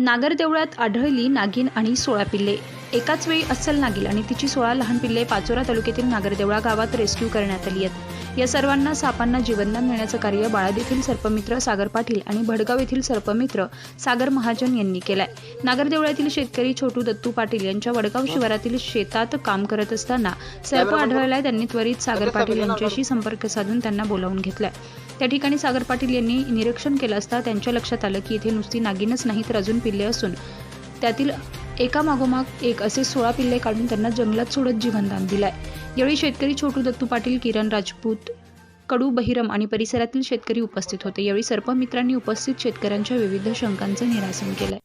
नागरदेवळात आढळली नागिन आणि सोळा पिल्ले. एकाच वेळी अस्सल नागिल आणि तिची सोळा लहान पिल्ले पाचोरा तालुक्यातील नागरदेवळा गावात रेस्क्यू करण्यात आली आहेत. या सर्वांना सापांना जीवनदान देण्याचं कार्य बाळाद येथील सर्पमित्र सागर पाटील आणि भडगाव येथील सर्पमित्र सागर महाजन यांनी केलंय. नागरदेवळातील शेतकरी छोटू दत्तू पाटील यांच्या वडगाव शिवारातील शेतात काम करत असताना सर्प आढळलाय. त्यांनी त्वरित सागर पाटील यांच्याशी संपर्क साधून त्यांना बोलावून घेतलाय. त्या ठिकाणी सागर पाटील यांनी निरीक्षण केलं असता त्यांच्या लक्षात आलं की इथे नुसती नागिनच नाही तर अजून पिल्ले असून त्यातील एका मागोमाग एक असे सोळा पिल्ले काढून त्यांना जंगलात सोडत जीवनदान दिलाय. यावेळी शेतकरी छोटू दत्तू पाटील किरण राजपूत कडू बहिरम आणि परिसरातील शेतकरी उपस्थित होते. यावेळी सर्पमित्रांनी उपस्थित शेतकऱ्यांच्या विविध शंकांचं निरासन केलंय.